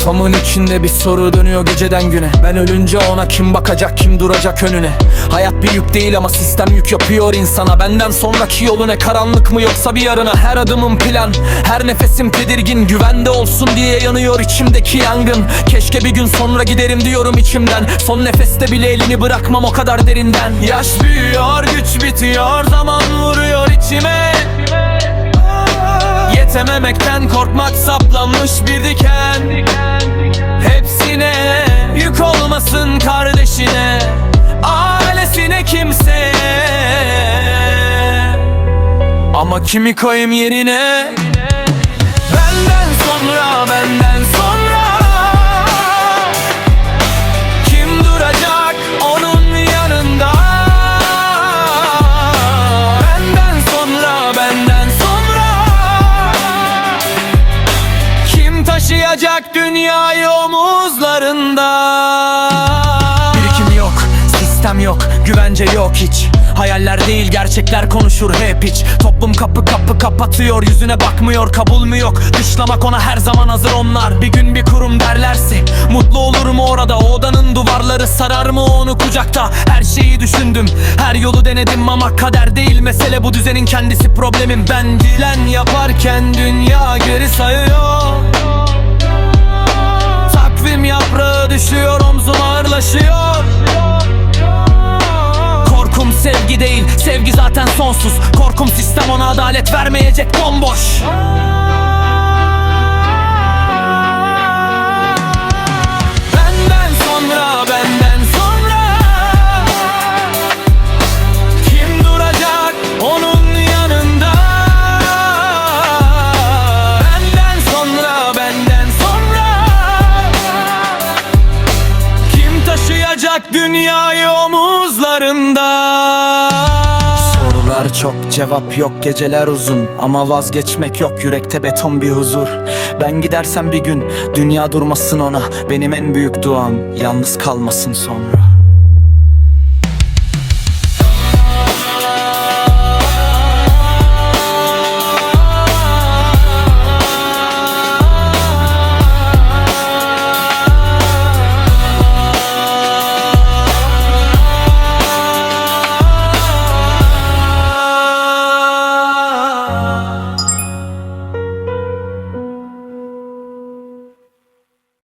Kafamın içinde bir soru dönüyor geceden güne. Ben ölünce ona kim bakacak kim duracak önüne? Hayat bir yük değil ama sistem yük yapıyor insana. Benden sonraki yolu ne karanlık mı yoksa bir yarına? Her adımım plan her nefesim tedirgin. Güvende olsun diye yanıyor içimdeki yangın. Keşke bir gün sonra giderim diyorum içimden. Son nefeste bile elini bırakmam o kadar derinden. Yaş büyüyor güç bitiyor Yetememekten korkmak saplanmış bir diken. Hepsine yük olmasın kardeşine Ailesine kimse. Ama kimi koyayım yerine? Benden sonra benden dünyayı omuzlarında. Birikim yok, sistem yok, güvence yok hiç. Hayaller değil gerçekler konuşur hep hiç. Toplum kapı kapı kapatıyor yüzüne bakmıyor kabul mü yok? Dışlamak ona her zaman hazır onlar. Bir gün bir kurum derlerse Mutlu olur mu orada? O odanın duvarları sarar mı onu kucakta? Her şeyi düşündüm her yolu denedim ama kader değil. Mesele bu düzenin kendisi problemim. Ben dilen yaparken dünya geri sayıyor sevgi zaten sonsuz. Korkum sistem ona adalet vermeyecek bomboş taşıyacak dünyayı omuzlarında. Sorular çok cevap yok geceler uzun. Ama vazgeçmek yok yürekte beton bir huzur. Ben gidersem bir gün dünya durmasın ona. Benim en büyük duam yalnız kalmasın sonra